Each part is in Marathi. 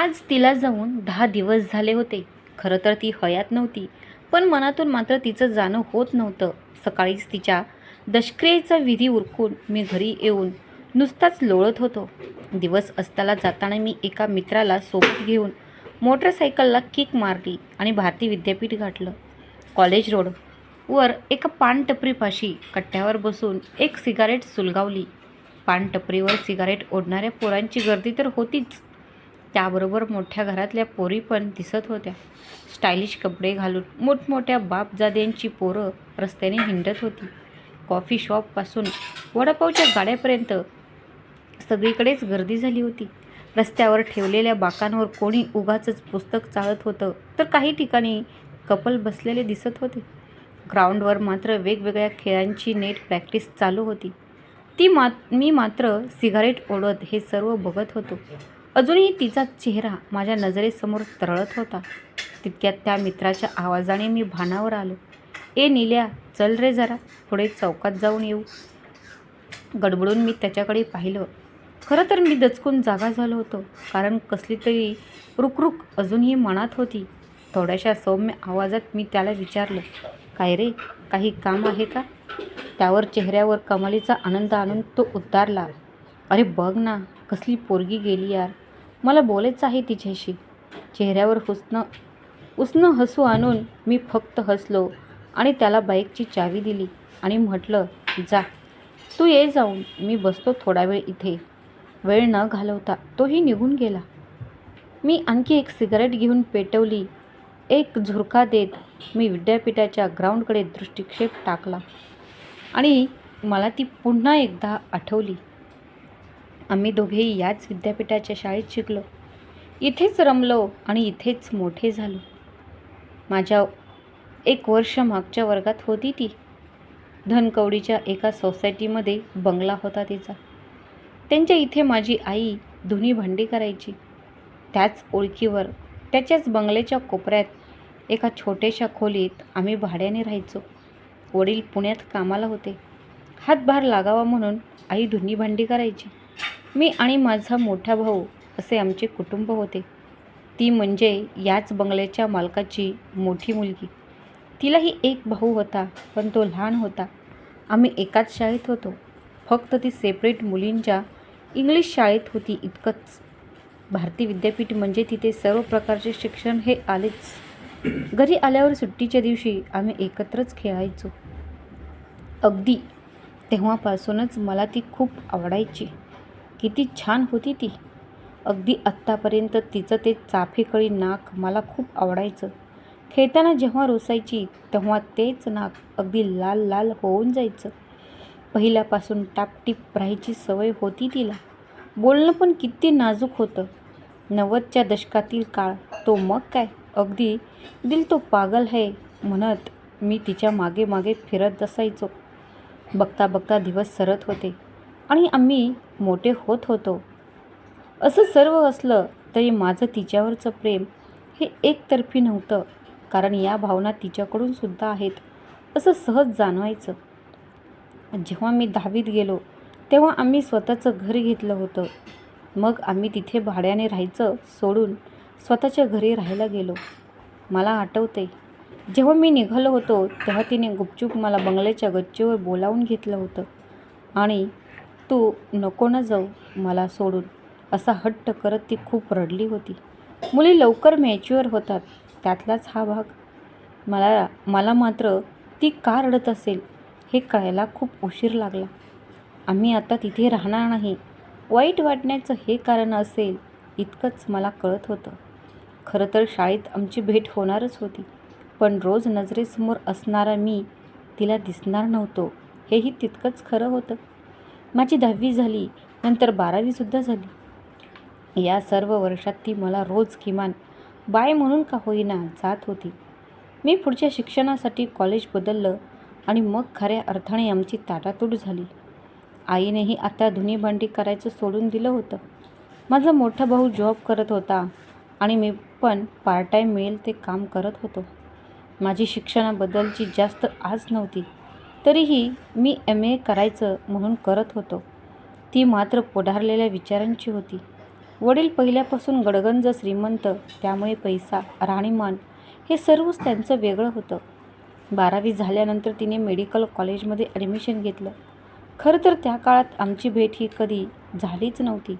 आज तिला जाऊन दहा दिवस झाले होते. खरं तर ती हयात नव्हती पण मनातून मात्र तिचं जाणं होत नव्हतं. सकाळीच तिच्या दशक्रियेचा विधी उरकून मी घरी येऊन नुसताच लोळत होतो. दिवस असताना जाताना मी एका मित्राला सोबत घेऊन मोटरसायकलला किक मारली आणि भारती विद्यापीठ गाठलं. कॉलेज रोड वर एका पानटपरीपाशी कट्ट्यावर बसून एक सिगारेट सुलगावली. पानटपरीवर सिगारेट ओढणाऱ्या पोरांची गर्दी तर होतीच. त्याबरोबर मोठ्या घरातल्या पोरी पण दिसत होत्या. स्टायलिश कपडे घालून मोठमोठ्या बापजाद्यांची पोरं रस्त्याने हिंडत होती. कॉफी शॉपपासून वडापावच्या गाड्यापर्यंत सगळीकडेच गर्दी झाली होती. रस्त्यावर ठेवलेल्या बाकांवर कोणी उगाचंच पुस्तक चाळत होतं तर काही ठिकाणी कपल बसलेले दिसत होते. ग्राउंडवर मात्र वेगवेगळ्या खेळांची नेट प्रॅक्टिस चालू होती. ती मात मी मात्र सिगारेट ओढत हे सर्व बघत होतो. अजूनही तिचा चेहरा माझ्या नजरेसमोर तरळत होता. तितक्यात त्या मित्राच्या आवाजाने मी भानावर आलो. ए निल्या चल रे जरा पुढे चौकात जाऊन येऊ. गडबडून मी त्याच्याकडे पाहिलं. खरं तर मी दचकून जागा झालो होतो कारण कसली तरी रुकरुक अजूनही मनात होती. थोड्याशा सौम्य आवाजात मी त्याला विचारलं काय रे काही काम आहे का? त्यावर चेहऱ्यावर कमालीचा आनंद आणून तो उतारला. अरे बघ ना कसली पोरगी गेली यार. मला बोलायचं आहे तिच्याशी. चेहऱ्यावर हुसणं उसनं हसू आणून मी फक्त हसलो आणि त्याला बाईकची चावी दिली आणि म्हटलं जा. तू ये जाऊन. मी बसतो थोडा वेळ इथे. वेळ न घालवता तोही निघून गेला. मी आणखी एक सिगारेट घेऊन पेटवली. एक झुरका देत मी विद्यापीठाच्या ग्राउंडकडे दृष्टिक्षेप टाकला आणि मला ती पुन्हा एकदा आठवली. आम्ही दोघेही याच विद्यापीठाच्या शाळेत शिकलो. इथेच रमलो आणि इथेच मोठे झालो. माझ्या एक वर्ष मागच्या वर्गात होती ती. धनकवडीच्या एका सोसायटीमध्ये बंगला होता तिचा. त्यांच्या इथे माझी आई धुनी भांडी करायची. त्याच ओळखीवर त्याच्याच बंगल्याच्या कोपऱ्यात एका छोट्याशा खोलीत आम्ही भाड्याने राहायचो. वडील पुण्यात कामाला होते. हातभार लागावा म्हणून आई धुनी भांडी करायची. मी आणि माझा मोठा भाऊ असे आमचे कुटुंब होते. ती म्हणजे याच बंगल्याच्या मालकाची मोठी मुलगी. तिलाही एक भाऊ होता पण तो लहान होता. आम्ही एकाच शाळेत होतो. फक्त ती सेपरेट मुलींच्या इंग्लिश शाळेत होती इतकंच. भारती विद्यापीठ म्हणजे तिथे सर्व प्रकारचे शिक्षण हे आलेच. घरी आल्यावर सुट्टीच्या दिवशी आम्ही एकत्रच खेळायचो. अगदी तेव्हापासूनच मला ती खूप आवडायची. किती छान होती ती. अगदी आत्तापर्यंत तिचं ते चाफेकळी नाक मला खूप आवडायचं. खेळताना जेव्हा रोसायची तेव्हा तेच नाक अगदी लाल लाल होऊन जायचं. पहिल्यापासून टापटीप राहायची सवय होती तिला. बोलणं पण किती नाजूक होतं. नव्वदच्या दशकातील काळ तो मग काय? अगदी दिल तो पागल है म्हणत मी तिच्यामागे मागे फिरत असायचो बघता बघता दिवस सरत होते. आणि आम्ही मोठे होत होतो. असं सर्व असलं तरी माझं तिच्यावरचं प्रेम हे एकतर्फी नव्हतं कारण या भावना तिच्याकडून सुद्धा आहेत असं सहज जाणवायचं. जेव्हा मी दहावीत गेलो तेव्हा आम्ही स्वतःचं घर घेतलं होतं. मग आम्ही तिथे भाड्याने राहायचं सोडून स्वतःच्या घरी राहायला गेलो. मला आठवते जेव्हा मी निघालो होतो तेव्हा तिने गुपचूप मला बंगल्याच्या गच्चीवर बोलावून घेतलं होतं. आणि तू नको ना जाऊ मला सोडून. असा हट्ट करत ती खूप रडली होती. मुली लवकर मॅच्युअर होतात. त्यातलाच हा भाग. मला मला मात्र ती का रडत असेल हे कळायला खूप उशीर लागला. आम्ही आता तिथे राहणार नाही. वाईट वाटण्याचं हे कारण असेल इतकंच मला कळत होतं. खरं तर शाळेत आमची भेट होणारच होती. पण रोज नजरेसमोर असणारा मी तिला दिसणार नव्हतो. हेही तितकंच खरं होतं. माझी दहावी झाली नंतर बारावीसुद्धा झाली. या सर्व वर्षात ती मला रोज किमान बाय म्हणून का होईना जात होती. मी पुढच्या शिक्षणासाठी कॉलेज बदललं आणि मग खऱ्या अर्थाने आमची ताटातूट झाली. आईनेही आता धुनी भांडी करायचं सोडून दिलं होतं. माझा मोठा भाऊ जॉब करत होता आणि मी पण पार्ट टाईम मिळेल ते काम करत होतो. माझी शिक्षणाबद्दलची जास्त आस नव्हती. तरीही मी एम ए करायचं म्हणून करत होतो. ती मात्र पुढारलेल्या विचारांची होती. वडील पहिल्यापासून गडगंज श्रीमंत त्यामुळे पैसा राहणीमान हे सर्वच त्यांचं वेगळं होतं. बारावी झाल्यानंतर तिने मेडिकल कॉलेजमध्ये ॲडमिशन घेतलं. खरं तर त्या काळात आमची भेट ही कधी झालीच नव्हती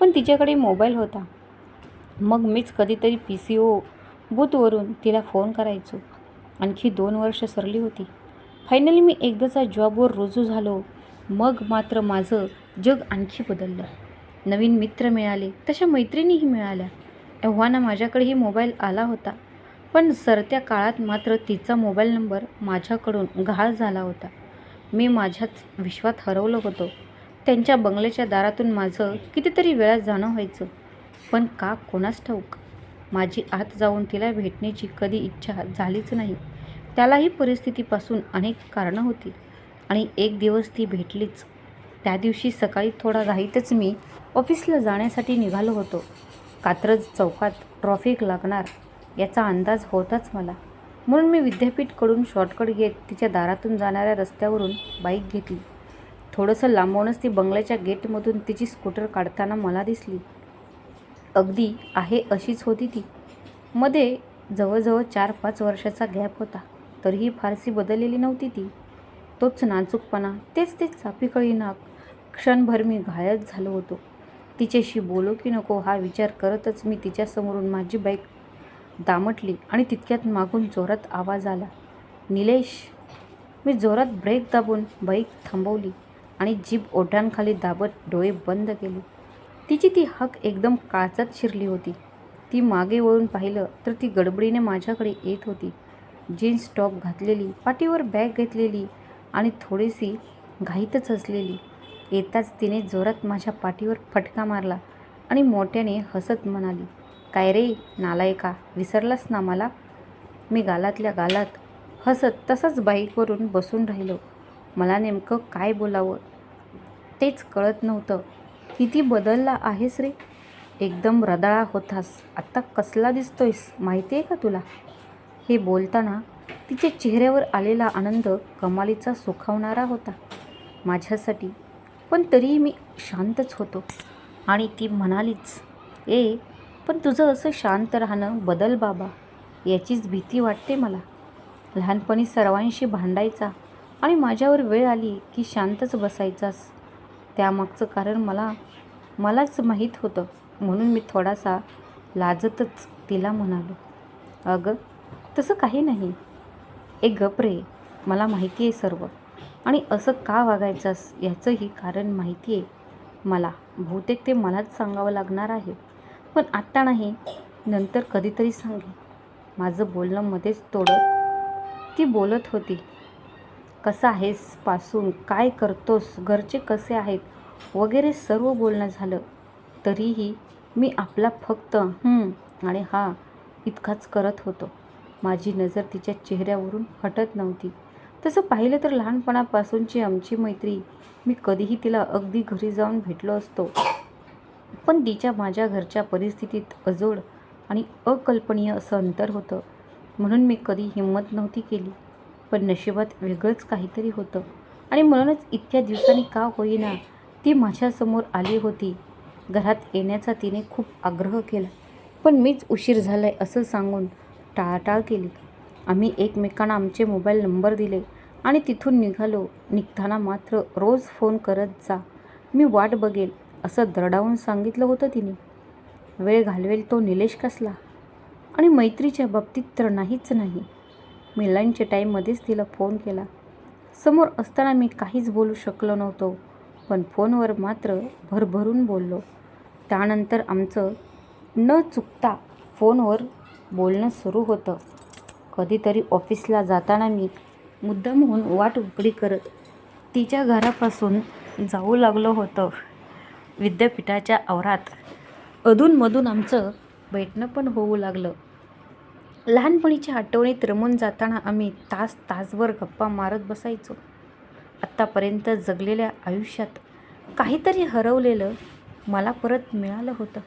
पण तिच्याकडे मोबाईल होता. मग मीच कधीतरी पी सी ओ बूथवरून तिला फोन करायचो. आणखी दोन वर्ष सरली होती. फायनली मी एकदाचा जॉबवर रुजू झालो. मग मात्र माझं जग आणखी बदललं. नवीन मित्र मिळाले तशा मैत्रिणीही मिळाल्या. एव्हाना माझ्याकडेही मोबाईल आला होता. पण सरत्या काळात मात्र तिचा मोबाईल नंबर माझ्याकडून घाळ झाला होता. मी माझ्याच विश्वात हरवलं होतो. त्यांच्या बंगल्याच्या दारातून माझं कितीतरी वेळा जाणं व्हायचं. पण का कोणास ठाऊक? माझी आत जाऊन तिला भेटण्याची कधी इच्छा झालीच नाही. त्यालाही परिस्थितीपासून अनेक कारणं होती. आणि एक दिवस ती भेटलीच. त्या दिवशी सकाळी थोडा राहीतच मी ऑफिसला जाण्यासाठी निघालो होतो. कात्रज चौकात ट्रॉफिक लागणार याचा अंदाज होताच मला. म्हणून मी विद्यापीठकडून शॉर्टकट घेत तिच्या दारातून जाणाऱ्या रस्त्यावरून बाईक घेतली. थोडंसं लांबवूनच ती बंगल्याच्या गेटमधून तिची स्कूटर काढताना मला दिसली. अगदी आहे अशीच होती ती. मध्ये जवळजवळ चार पाच वर्षाचा गॅप होता. तरीही फारशी बदललेली नव्हती ती. तोच नाजूकपणा तेच तेच चापीकळी नाक क्षणभर मी घायच झालो होतो. तिच्याशी बोलो की नको हा विचार करतच मी तिच्यासमोरून माझी बाईक दामटली आणि तितक्यात मागून जोरात आवाज आला. निलेश मी जोरात ब्रेक दाबून बाईक थांबवली आणि जीप ओढ्यांखाली दाबत डोळे बंद केले. तिची ती हाक एकदम काचात शिरली होती. ती मागे वळून पाहिलं तर ती गडबडीने माझ्याकडे येत होती. जीन्स टॉप घातलेली पाठीवर बॅग घेतलेली आणि थोडीशी घाईतच असलेली. येताच तिने जोरात माझ्या पाठीवर फटका मारला आणि मोठ्याने हसत म्हणाली काय रे नालायका विसरलास ना मला? मी गालातल्या गालात हसत तसंच बाईकवरून बसून राहिलो. मला नेमकं काय बोलावं? तेच कळत नव्हतं. किती बदलला आहेस रे? एकदम रदाळा होतास. आत्ता कसला दिसतोयस? माहिती आहे का तुला? हे बोलताना तिच्या चेहऱ्यावर आलेला आनंद कमालीचा सुखावणारा होता. माझ्यासाठी पण तरीही मी शांतच होतो. आणि ती म्हणालीच ए पण तुझं असं शांत राहणं बदल बाबा. याचीच भीती वाटते मला. लहानपणी सर्वांशी भांडायचा आणि माझ्यावर वेळ आली की शांतच बसायचास. त्यामागचं कारण मला मलाच माहीत होतं म्हणून मी थोडासा लाजतच तिला म्हणालो. अगं तसं काही नाही. ए गप्रे मला माहिती आहे सर्व. आणि असं का वागायचंस याचंही कारण माहिती आहे. मला बहुतेक ते मलाच सांगावं लागणार आहे. पण आत्ता नाही नंतर कधीतरी सांगे माझं बोलणं मध्येच तोडत ती बोलत होती. कसा आहेस पासून काय करतोस घरचे कसे आहेत वगैरे सर्व बोलणं झालं. तरीही मी आपला फक्त आणि हा इतकाच करत होतो. माझी नजर तिच्या चेहऱ्यावरून हटत नव्हती. तसं पाहिलं तर लहानपणापासूनची आमची मैत्री मी कधीही तिला अगदी घरी जाऊन भेटलो असतो. पण तिच्या माझ्या घरच्या परिस्थितीत अजोड आणि अकल्पनीय असं अंतर होतं. म्हणून मी कधी हिंमत नव्हती केली. पण नशिबात वेगळंच काहीतरी होतं. आणि म्हणूनच इतक्या दिवसांनी का होईना ती माझ्यासमोर आली होती. घरात येण्याचा तिने खूप आग्रह केला. पण मीच उशीर झालाय असं सांगून टाळाटाळ केली. आम्ही एकमेकांना आमचे मोबाईल नंबर दिले आणि तिथून निघालो. निघताना मात्र रोज फोन करत जा मी वाट बघेल असं दरडावून सांगितलं होतं तिने. वेळ घालवेल तो निलेश कसला? आणि मैत्रीच्या बाबतीत तर नाहीच नाही. मी लंचच्या टाईममध्येच तिला फोन केला. समोर असताना मी काहीच बोलू शकलो नव्हतो पण फोनवर मात्र भरभरून बोललो. त्यानंतर आमचं न चुकता फोनवर बोलणं सुरू होतं. कधीतरी ऑफिसला जाताना मी मुद्दाम होऊन वाट उकडी करत तिच्या घरापासून जाऊ लागलो होतं विद्यापीठाच्या आवरात. अधूनमधून आमचं भेटणं पण होऊ लागलं. लहानपणीच्या आठवणीत रमून जाताना आम्ही तास तासभर गप्पा मारत बसायचो. आत्तापर्यंत जगलेल्या आयुष्यात काहीतरी हरवलेलं मला परत मिळालं होतं.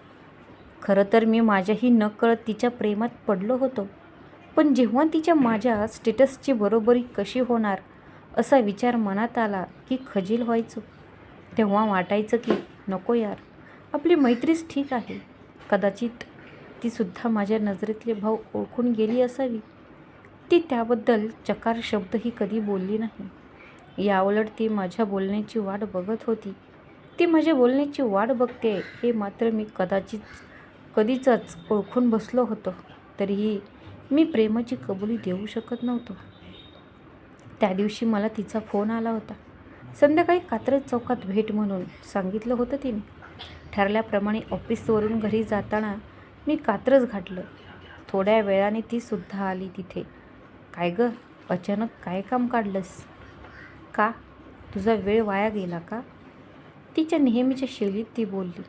खरं तर मी माझ्याही नकळत तिच्या प्रेमात पडलो होतो. पण जेव्हा तिच्या माझ्या स्टेटसची बरोबरी कशी होणार असा विचार मनात आला की खजील व्हायचो. तेव्हा वाटायचं की नको यार आपली मैत्रीच ठीक आहे. कदाचित तीसुद्धा माझ्या नजरेतले भाव ओळखून गेली असावी. ती त्याबद्दल चकार शब्दही कधी बोलली नाही. याउलट ती माझ्या बोलण्याची वाट बघत होती. ती माझ्या बोलण्याची वाट बघते हे मात्र मी कदाचित कधीचंच ओळखून बसलो होतो तरीही मी प्रेमाची कबुली देऊ शकत नव्हतो. त्या दिवशी मला तिचा फोन आला होता. संध्याकाळी कात्रज चौकात भेट म्हणून सांगितलं होतं तिने. ठरल्याप्रमाणे ऑफिसवरून घरी जाताना मी कात्रज घातलं थोड्या वेळाने ती सुद्धा आली तिथे. काय गं? अचानक काय काम काढलंस? का? तुझा वेळ वाया गेला का? तिच्या नेहमीच्या शैलीत ती बोलली.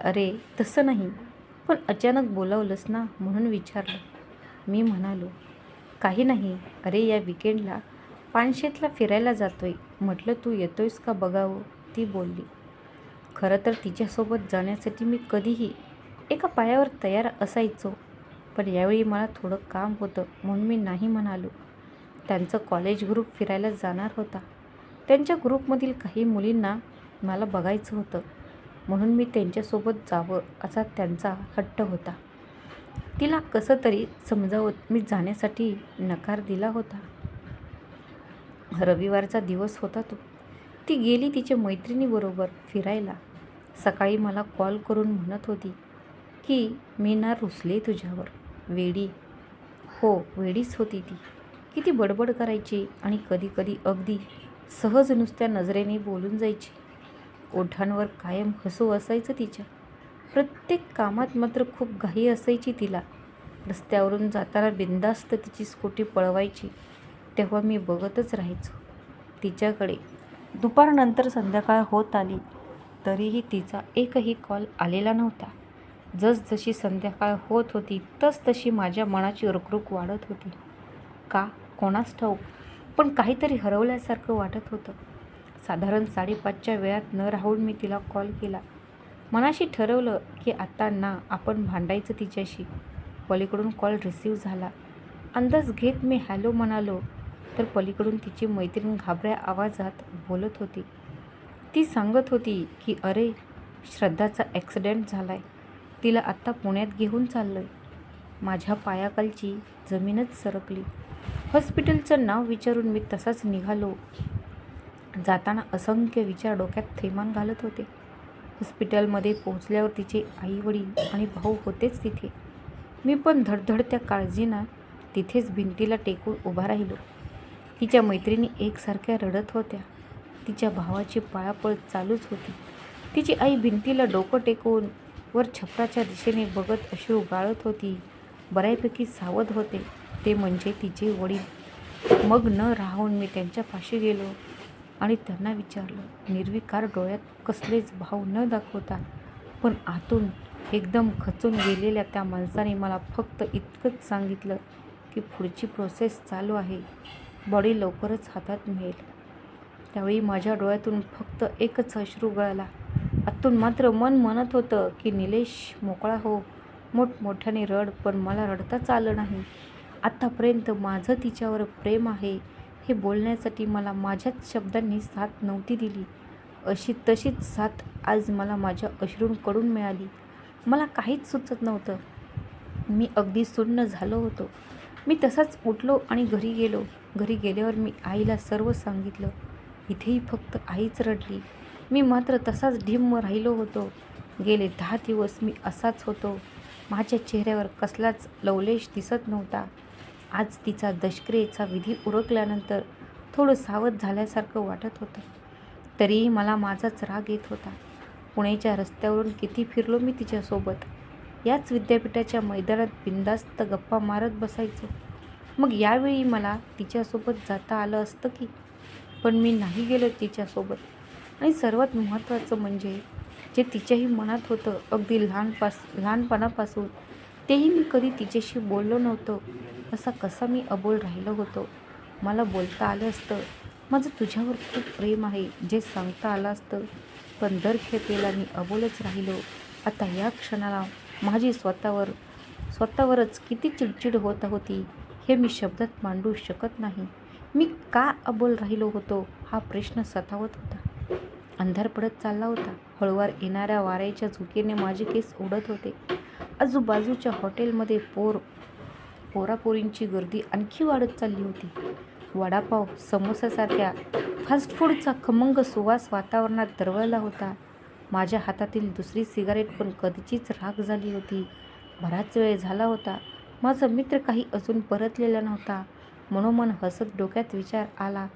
अरे तसं नाही. पण अचानक बोलावलंस ना म्हणून विचारलं. मी म्हणालो काही नाही. अरे या विकेंडला पानशेतला फिरायला जातोय. म्हटलं तू येतोयस का बघावं? ती बोलली खरं तर तिच्यासोबत जाण्यासाठी मी कधीही एका पायावर तयार असायचो पण यावेळी मला थोडं काम होतं म्हणून मी नाही म्हणालो. त्यांचं कॉलेज ग्रुप फिरायला जाणार होता. त्यांच्या ग्रुपमधील काही मुलींना मला बघायचं होतं. म्हणून मी त्यांच्यासोबत जावं असा त्यांचा हट्ट होता. तिला कसं तरी समजावत मी जाण्यासाठी नकार दिला होता. रविवारचा दिवस होता तो. ती गेली तिच्या मैत्रिणीबरोबर फिरायला. सकाळी मला कॉल करून म्हणत होती की मी ना रुसले तुझ्यावर. वेडी. हो वेडीच होती ती. किती बडबड करायची आणि कधीकधी अगदी सहज नुसत्या नजरेने बोलून जायची. ओठांवर कायम हसू असायचं तिच्या. प्रत्येक कामात मात्र खूप घाई असायची तिला. रस्त्यावरून जाताना बिंदास्त तिची स्कूटी पळवायची. तेव्हा मी बघतच राहायचो. तिच्याकडे दुपारनंतर संध्याकाळ होत आली. तरीही तिचा एकही कॉल आलेला नव्हता. जसजशी संध्याकाळ होत होती तसतशी माझ्या मनाची रुकरुक वाढत होती. का? कोणास ठाऊक. पण काहीतरी हरवल्यासारखं वाटत होतं. साधारण साडेपाचच्या वेळात न राहून मी तिला कॉल केला. मनाशी ठरवलं की आता ना आपण भांडायचं तिच्याशी. पलीकडून कॉल रिसीव झाला. अंदाज घेत मी हॅलो म्हणालो तर पलीकडून तिची मैत्रीण घाबऱ्या आवाजात बोलत होती. ती सांगत होती की अरे श्रद्धाचा ॲक्सिडेंट झाला आहे तिला आत्ता पुण्यात घेऊन चाललं आहे माझ्या पायाखालची जमीनच सरकली. हॉस्पिटलचं नाव विचारून मी तसाच निघालो. जाताना असंख्य विचार डोक्यात थैमान घालत होते. हॉस्पिटलमध्ये पोहोचल्यावर तिचे आई वडील आणि भाऊ होतेच तिथे. मी पण धडधडत्या काळजीनं तिथेच भिंतीला टेकून उभा राहिलो. तिच्या मैत्रिणी एकसारख्या रडत होत्या. तिच्या भावाची पळापळ चालूच होती. तिची आई भिंतीला डोकं टेकून वर छपराच्या दिशेने बघत अश्रू गाळत होती. बऱ्यापैकी सावध होते. ते म्हणजे तिचे वडील. मग न राहून मी त्यांच्या पाशी गेलो. आणि त्यांना विचारलं निर्विकार डोळ्यात कसलेच भाव न दाखवता पण आतून एकदम खचून गेलेल्या त्या माणसाने मला फक्त इतकंच सांगितलं की पुढची प्रोसेस चालू आहे. बॉडी लवकरच हातात मिळेल. त्यावेळी माझ्या डोळ्यातून फक्त एकच अश्रू गळाला. आतून मात्र मन म्हणत होतं की निलेश मोकळा हो. मोठमोठ्याने रड पण मला रडताच आलं नाही. आत्तापर्यंत माझं तिच्यावर प्रेम आहे. हे बोलण्यासाठी मला माझ्याच शब्दांनी साथ नव्हती दिली. अशी तशीच साथ आज मला माझ्या अश्रूंकडून मिळाली. मला काहीच सुचत नव्हतं. मी अगदी सुन्न झालो होतो. मी तसाच उठलो आणि घरी गेलो. घरी गेल्यावर मी आईला सर्व सांगितलं. इथेही फक्त आईच रडली. मी मात्र तसाच ढिम्म राहिलो होतो. गेले दहा दिवस मी असाच होतो. माझ्या चेहऱ्यावर कसलाच लवलेश दिसत नव्हता. आज तिचा दशक्रियेचा विधी उरकल्यानंतर थोडं सावध झाल्यासारखं वाटत होतं. तरीही मला माझाच राग येत होता. पुण्याच्या रस्त्यावरून किती फिरलो मी तिच्यासोबत? याच विद्यापीठाच्या मैदानात बिंदास्त गप्पा मारत बसायचो. मग यावेळी मला तिच्यासोबत जाता आलं असतं की? पण मी नाही गेलो तिच्यासोबत. आणि सर्वात महत्त्वाचं म्हणजे जे तिच्याही मनात होतं अगदी लहानपास लहानपणापासून तेही मी कधी तिच्याशी बोललो नव्हतो. असा कसा मी अबोल राहिलो होतो? मला बोलता आलं असतं. माझं तुझ्यावर खूप प्रेम आहे जे सांगता आलं असतं. पण दर खेपेला मी अबोलच राहिलो. आता या क्षणाला माझी स्वतःवर स्वतःवरच किती चिडचिड होत होती हे मी शब्दात मांडू शकत नाही. मी का अबोल राहिलो होतो हा प्रश्न सतावत होता. अंधार पडत चालला होता. हळूवार येणाऱ्या वाऱ्याच्या झुकीने माझे केस उडत होते. आजूबाजूच्या हॉटेलमध्ये पोर पोरापोरींची गर्दी आणखी वाढत चालली होती. वडापाव समोसासारख्या फास्ट फूडचा खमंग सुवास वातावरणात दरवळला होता. माझ्या हातातील दुसरी सिगारेट पण कधीचीच राख झाली होती. बराच वेळ झाला होता. माझा मित्र काही अजून परतलेला नव्हता. मनोमन हसत डोक्यात विचार आला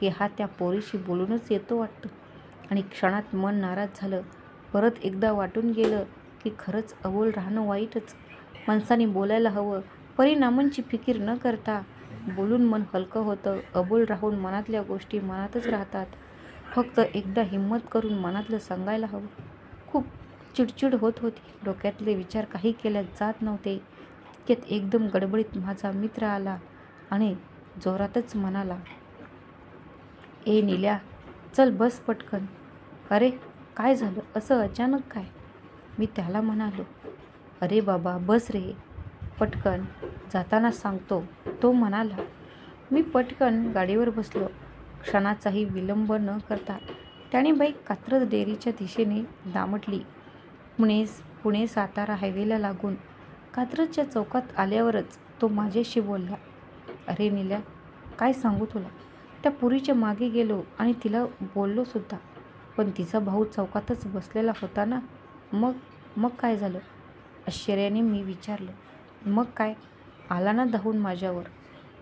की हा त्या पोरीशी बोलूनच येतो वाटतं. आणि क्षणात मन नाराज झालं. परत एकदा वाटून गेलं की खरंच अबोल राहणं वाईटच. माणसाने बोलायला हवं. परिणामांची फिकीर न करता बोलून मन हलकं होतं. अबोल राहून मनातल्या गोष्टी मनातच राहतात. फक्त एकदा हिंमत करून मनातलं सांगायला हवं. खूप चिडचिड होत होती. डोक्यातले विचार काही केल्या जात नव्हते. त्यात एकदम गडबडीत माझा मित्र आला आणि जोरातच म्हणाला ए नील्या चल बस पटकन. अरे काय झालं? असं अचानक काय? मी त्याला म्हणालो अरे बाबा बस रे. पटकन जाताना सांगतो. तो म्हणाला मी पटकन गाडीवर बसलो. क्षणाचाही विलंब न करता त्याने बाईक कात्रज डेअरीच्या दिशेने दामटली. पुणे पुणे सातारा हायवेला लागून कात्रजच्या चौकात आल्यावरच तो माझ्याशी बोलला. अरे नील्या काय सांगू तुला? त्या पुरीच्या मागे गेलो आणि तिला बोललो सुद्धा. पण तिचा भाऊ चौकातच बसलेला होता ना. मग मग काय झालं? आश्चर्याने मी विचारलं. मग काय? आला ना धावून माझ्यावर.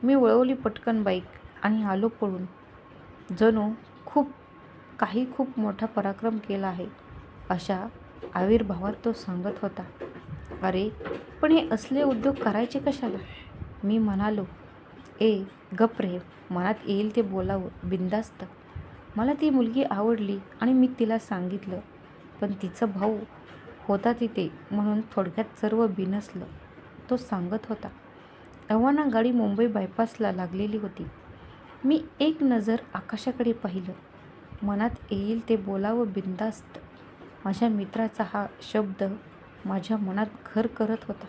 मी वळवली पटकन बाईक आणि आलो पळून. जणू खूप काही खूप मोठा पराक्रम केला आहे. अशा आविर्भावात तो सांगत होता. अरे पण हे असले उद्योग करायचे कशाला? मी म्हणालो ए गप रे मनात येईल ते बोलावं बिंदास्त मला ती मुलगी आवडली आणि मी तिला सांगितलं पण तिचा भाऊ होता तिथे म्हणून थोडक्यात सर्व बिनसलं. तो सांगत होता. अव्हाना गाडी मुंबई बायपासला लागलेली होती. मी एक नजर आकाशाकडे पाहिलं. मनात येईल ते बोलावं बिंदास्त माझ्या मित्राचा हा शब्द माझ्या मनात घर करत होता.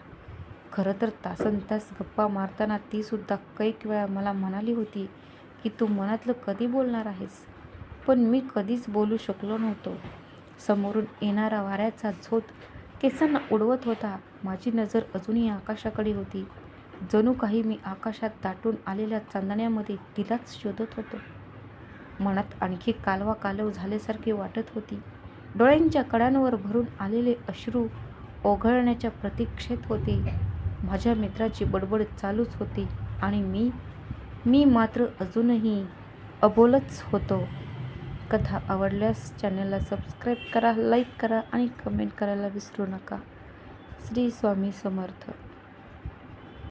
खरं तर तासन तास गप्पा मारताना तीसुद्धा कैक वेळा मला म्हणाली होती की तू मनातलं कधी बोलणार आहेस? पण मी कधीच बोलू शकलो नव्हतो. समोरून येणारा वाऱ्याचा झोत केसांना उडवत होता. माझी नजर अजूनही आकाशाकडे होती. जणू काही मी आकाशात दाटून आलेल्या चांदण्यामध्ये तिलाच शोधत होतो. मनात आणखी कालवा कालव झाल्यासारखी वाटत होती. डोळ्यांच्या कडांवर भरून आलेले अश्रू ओघळण्याच्या प्रतीक्षेत होते. माझ्या मित्राची बडबड चालूच होती आणि मी मी मात्र अजूनही अबोलच होतो. कथा आवडल्यास चॅनलला सबस्क्राईब करा लाईक करा आणि कमेंट करायला विसरू नका. श्री स्वामी समर्थ.